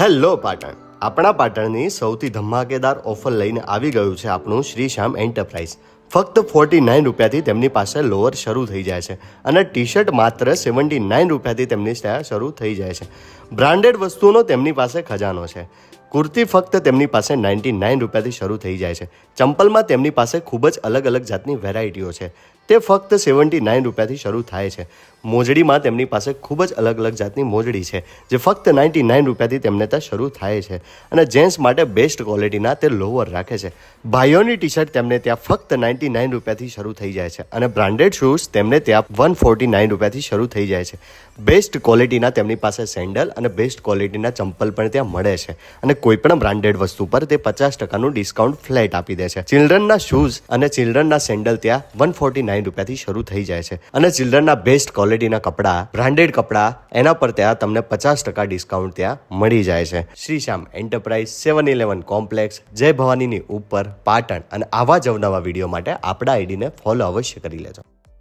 Hello Patan. આપણા પાટણની સૌથી ધમાકેદાર ઓફર લઈને આવી ગયું છે આપણું શ્રી શ્યામ એન્ટરપ્રાઇઝ. ફક્ત ફોર્ટી નાઇન રૂપિયાથી તેમની પાસે લોઅર શરૂ થઈ જાય છે અને ટી શર્ટ માત્ર સેવન્ટી નાઇન રૂપિયાથી તેમની શરૂ થઈ જાય છે. બ્રાન્ડેડ વસ્તુનો તેમની પાસે ખજાનો છે. કુર્તી ફક્ત તેમની પાસે નાઇન્ટી નાઇન રૂપિયાથી શરૂ થઈ જાય છે. ચંપલમાં તેમની પાસે ખૂબ જ અલગ અલગ જાતની વેરાયટીઓ છે. તે ફક્ત સેવન્ટી નાઇન રૂપિયાથી શરૂ થાય છે. મોજડીમાં તેમની પાસે ખૂબ જ અલગ અલગ જાતની મોજડી છે, જે ફક્ત નાઇન્ટી નાઇન રૂપિયાથી તેમને ત્યાં શરૂ થાય છે અને જેન્ટ્સ માટે બેસ્ટ ક્વોલિટીના તે લોવર રાખે છે. ભાઈઓની ટી શર્ટ તેમને ત્યાં ફક્ત નાઇન્ટી નાઇન રૂપિયાથી શરૂ થઈ જાય છે અને બ્રાન્ડેડ શૂઝ તેમને ત્યાં વન ફોર્ટી નાઇન રૂપિયાથી શરૂ થઈ જાય છે. બેસ્ટ ક્વોલિટીના તેમની પાસે સેન્ડલ અને બેસ્ટ ક્વોલિટીના ચંપલ પણ ત્યાં મળે છે અને કોઈ પણ બ્રાન્ડેડ વસ્તુ પર તે પચાસ ટકાનું ડિસ્કાઉન્ટ ફ્લેટ આપી દે છે. ચિલ્ડ્રનના શૂઝ અને ચિલ્ડ્રનના સેન્ડલ ત્યાં વન ફોર્ટી નાઇન રૂપિયાથી શરૂ થઈ જાય છે. અને ચિલ્ડ્રનના બેસ્ટ ક્વોલિટીના કપડાં બ્રાન્ડેડ કપડાં, એના પર ત્યાં તમને પચાસ ટકા ડિસ્કાઉન્ટ ત્યાં મળી જાય છે. Shri Shyam enterprise seven eleven complex જય ભવાનીની ઉપર પાટણ. અને આવા જ અવનવા વીડિયો માટે આપણા આઈડીને ફોલો અવશ્ય કરી લેજો.